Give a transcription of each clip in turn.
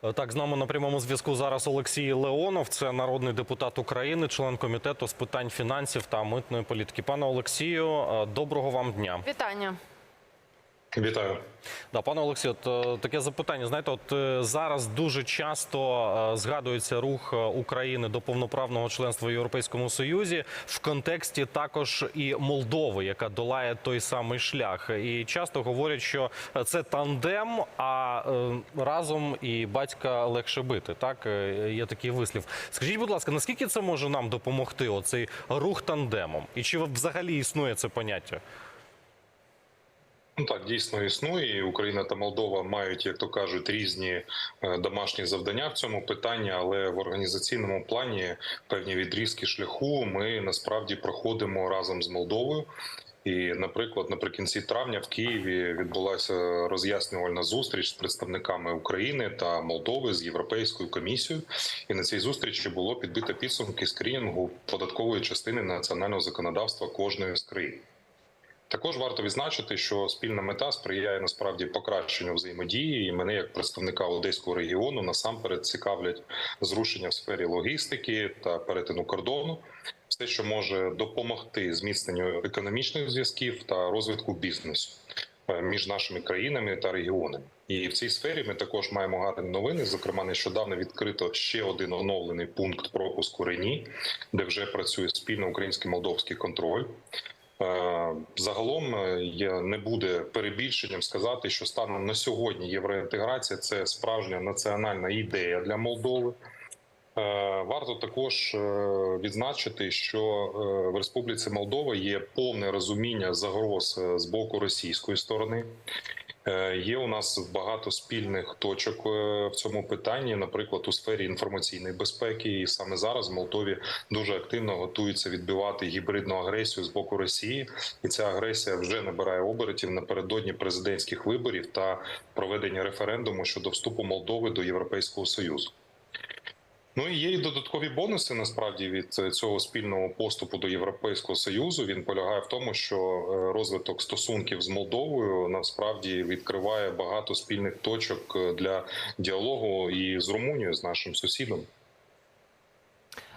Так, з нами на прямому зв'язку зараз Олексій Леонов, це народний депутат України, член комітету з питань фінансів та митної політики. Пане Олексію, е, доброго вам дня. Вітання. Вітаю. Да, пане Олексію, от, е, таке запитання. Знаєте, от е, зараз дуже часто е, згадується рух України до повноправного членства в Європейському Союзі в контексті також і Молдови, яка долає той самий шлях. І часто говорять, що це тандем, а разом і батька легше бити. Так є такий вислів. Скажіть, будь ласка, наскільки це може нам допомогти? Оцей рух тандемом? І чи взагалі існує це поняття? Ну так дійсно існує. Україна та Молдова мають, як то кажуть, різні е, домашні завдання в цьому питанні, але в організаційному плані певні відрізки шляху ми насправді проходимо разом з Молдовою. І, наприклад, наприкінці травня в Києві відбулася роз'яснювальна зустріч з представниками України та Молдови з Європейською комісією. І на цій зустрічі було підбито підсумки скрінінгу податкової частини національного законодавства кожної з країн. Також варто відзначити, що спільна мета сприяє насправді покращенню взаємодії. І мене, як представника одеського регіону, насамперед цікавлять зрушення в сфері логістики та перетину кордону, все, що може допомогти зміцненню економічних зв'язків та розвитку бізнесу е, між нашими країнами та регіонами. І в цій сфері ми також маємо гарні новини. Зокрема, нещодавно відкрито ще один оновлений пункт пропуску Рені, де вже працює спільно український молдовський контроль. Е, Загалом е, не буде перебільшенням сказати, що станом на сьогодні євроінтеграція це справжня національна ідея для Молдови. Е, Варто також відзначити, що в Республіці Молдова є повне розуміння загроз з боку російської сторони. Е, Є у нас багато спільних точок е, в цьому питанні, наприклад, у сфері інформаційної безпеки, і саме зараз в Молдові дуже активно готується відбивати гібридну агресію з боку Росії, і ця агресія вже набирає обертів напередодні президентських виборів та проведення референдуму щодо вступу Молдови до Європейського союзу. Ну і є і додаткові бонуси насправді від е, цього спільного поступу до Європейського союзу. Він полягає в тому, що е, розвиток стосунків з Молдовою насправді відкриває багато спільних точок е, для діалогу і з Румунією, з нашим сусідом.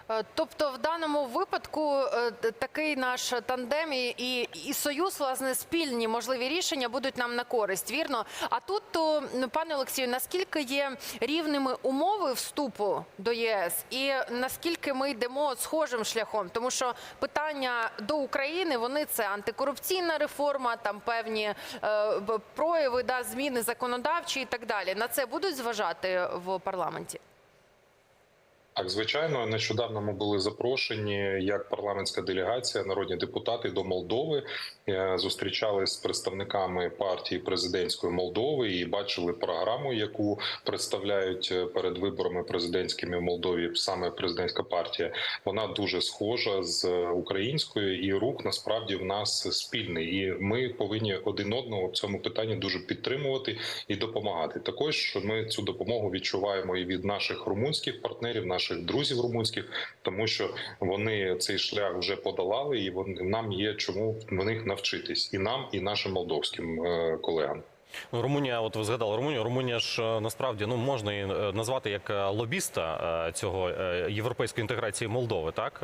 Е, Тобто, в даному випадку е, такий наш тандем і, і, і союз, власне, спільні можливі рішення будуть нам на користь. Вірно. А тут, то, пане Олексію, наскільки є рівними умови вступу до ЄС, і наскільки ми йдемо схожим шляхом? Тому що питання до України вони це антикорупційна реформа, там певні е, прояви, да, зміни законодавчі і так далі. На це будуть зважати в парламенті. Так, звичайно, нещодавно ми були запрошені як парламентська делегація, народні депутати до Молдови. Е, Зустрічались з представниками партії президентської Молдови і бачили програму, яку представляють е, перед виборами президентськими в Молдові. Саме президентська партія вона дуже схожа з українською, і рух насправді в нас спільний. І ми повинні один одного в цьому питанні дуже підтримувати і допомагати. Також ми цю допомогу відчуваємо і від наших румунських партнерів, наших друзів румунських, тому що вони цей шлях вже подолали, і вони нам є чому в них навчитись, і нам, і нашим молдовським е, колегам. Румунія, от ви згадали Румунію. Румунія ж е, насправді ну можна її е, назвати як лобіста цього європейської інтеграції Молдови, так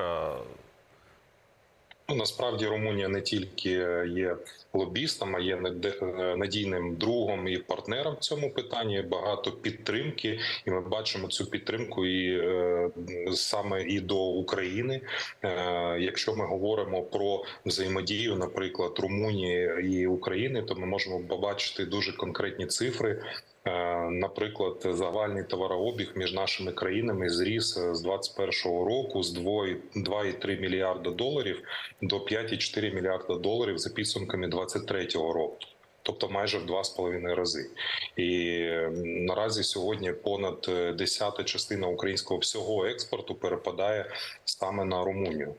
Ну, насправді Румунія не тільки є лобістом, а є е, надійним другом і партнером в цьому питанні. Багато підтримки, і ми бачимо цю підтримку і е, саме і до України. Е, якщо ми говоримо про взаємодію, наприклад, Румунії і України, то ми можемо побачити дуже конкретні цифри. Е, Наприклад, загальний товарообіг між нашими країнами зріс е, з 2021 року з 2 2,3 мільярда доларів до 5,4 мільярда доларів за підсумками 2023 року. Тобто майже в два з половиною рази, і наразі сьогодні понад е, десята частина українського всього експорту перепадає саме на Румунію.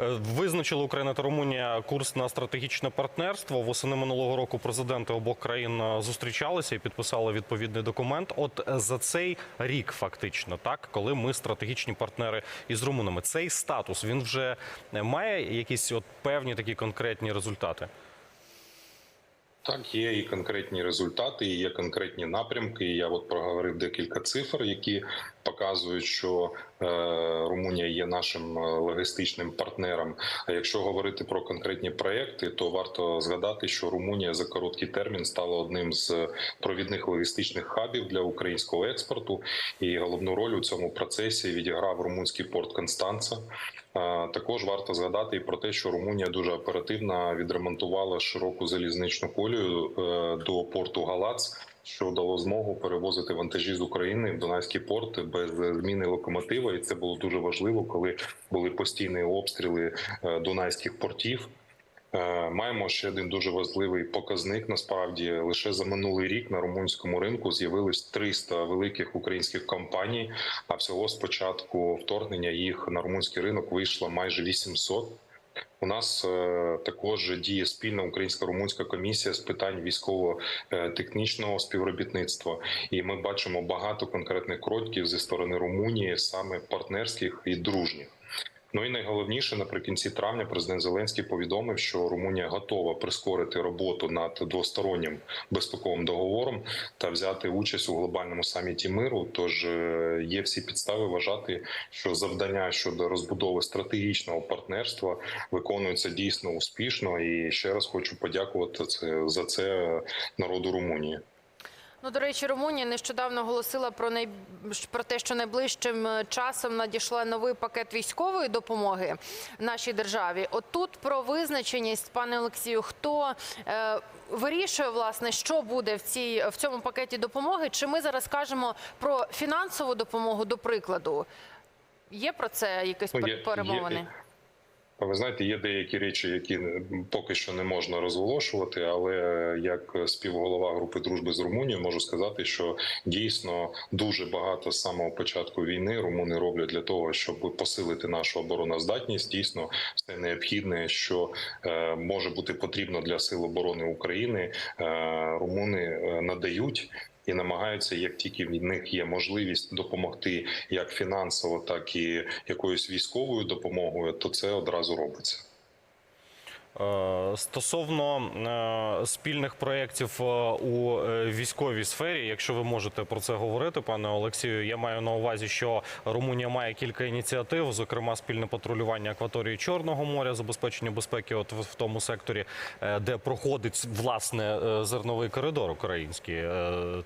Е, Визначили Україна та Румунія курс на стратегічне партнерство. Восени минулого року президенти обох країн е, зустрічалися і підписали відповідний документ. От е, за цей рік, фактично, так коли ми стратегічні партнери із румунами, цей статус він вже має якісь от певні такі конкретні результати. Так, є і конкретні результати, і є конкретні напрямки. Я от проговорив декілька цифр, які показують, що е, Румунія є нашим е, логістичним партнером. А якщо говорити про конкретні проекти, то варто згадати, що Румунія за короткий термін стала одним з провідних логістичних хабів для українського експорту. І головну роль у цьому процесі відіграв румунський порт Констанца. Е, Також варто згадати і про те, що Румунія дуже оперативно відремонтувала широку залізничну колію до порту Галац, що дало змогу перевозити вантажі з України в Дунайський порт без зміни локомотива. І це було дуже важливо, коли були постійні обстріли е, дунайських портів. Е, Маємо ще один дуже важливий показник. Насправді, лише за минулий рік на румунському ринку з'явилось 300 великих українських компаній. А всього з початку вторгнення їх на румунський ринок вийшло майже 800. У нас е, також діє спільна українсько-румунська комісія з питань військово-технічного співробітництва, і ми бачимо багато конкретних кроків зі сторони Румунії, саме партнерських і дружніх. Ну і найголовніше наприкінці травня президент Зеленський повідомив, що Румунія готова прискорити роботу над двостороннім безпековим договором та взяти участь у глобальному саміті миру. Тож е, є всі підстави вважати, що завдання щодо розбудови стратегічного партнерства виконується дійсно успішно. І ще раз хочу подякувати за це народу Румунії. Ну, до речі, Румунія нещодавно оголосила про най... про те, що найближчим е, часом надійшла новий пакет військової допомоги нашій державі. От тут про визначеність, пане Олексію, хто е, вирішує власне, що буде в цій в цьому пакеті допомоги? Чи ми зараз кажемо про фінансову допомогу, до прикладу? Є про це якісь перемовини? є- Ви знаєте, є деякі речі, які поки що не можна розголошувати, але як співголова групи дружби з Румунією можу сказати, що дійсно дуже багато з самого початку війни румуни роблять для того, щоб посилити нашу обороноздатність. Дійсно, все необхідне, що е, може бути потрібно для сил оборони України. Е, румуни е, надають. І намагаються, як тільки в них є можливість допомогти як фінансово, так і якоюсь військовою допомогою, то це одразу робиться. Е, Стосовно е, спільних проєктів е, у військовій сфері, якщо ви можете про це говорити, пане Олексію, я маю на увазі, що Румунія має кілька ініціатив, зокрема спільне патрулювання акваторії Чорного моря, забезпечення безпеки, от в тому секторі, де проходить власне зерновий коридор український,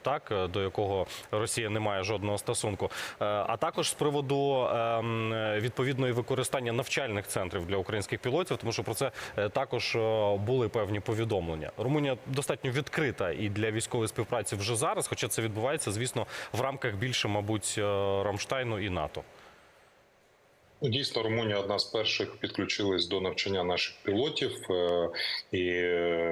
так до якого Росія не має жодного стосунку. А також з приводу е, відповідної використання навчальних центрів для українських пілотів, тому що про це також е, були певні повідомлення. Румунія достатньо відкрита і для військової співпраці вже зараз, хоча це відбувається, звісно, в рамках більше, мабуть, е, Рамштайну і НАТО. Дійсно, Румунія одна з перших підключилась до навчання наших пілотів, е, і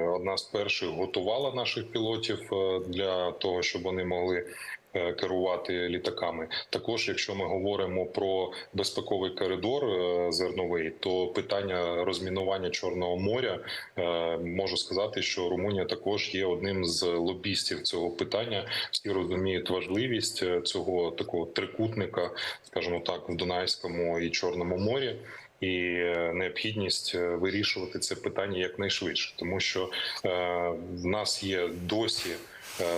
одна з перших готувала наших пілотів для того, щоб вони могли керувати літаками. Також, якщо ми говоримо про безпековий коридор е, зерновий, то питання розмінування Чорного моря е, можу сказати, що Румунія також є одним з лобістів цього питання. Всі розуміють важливість е, цього такого трикутника, скажімо так, в Дунайському і Чорному морі. І е, необхідність е, вирішувати це питання якнайшвидше, тому що е, в нас є досі е,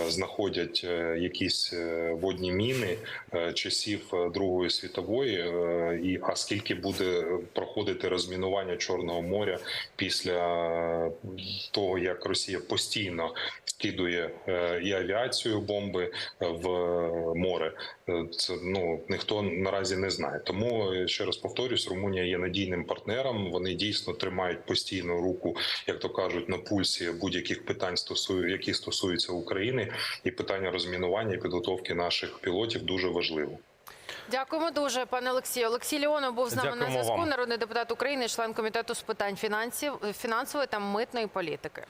знаходять е, якісь е, водні міни е, часів е, Другої світової, е, і а скільки буде проходити розмінування Чорного моря після того, як Росія постійно скидує е, і авіацію бомби в море. Е, Це ну ніхто наразі не знає. Тому е, ще раз повторюсь, Румунія є надійним партнером. Вони дійсно тримають постійно руку, як то кажуть, на пульсі будь-яких питань стосую, які стосуються України, і питання розмінування і підготовки наших пілотів дуже важливо. Дякуємо дуже, пане Олексію. Олексій Леонов був з нами на зв'язку. Народний депутат України, член комітету з питань фінансів, фінансової та митної політики.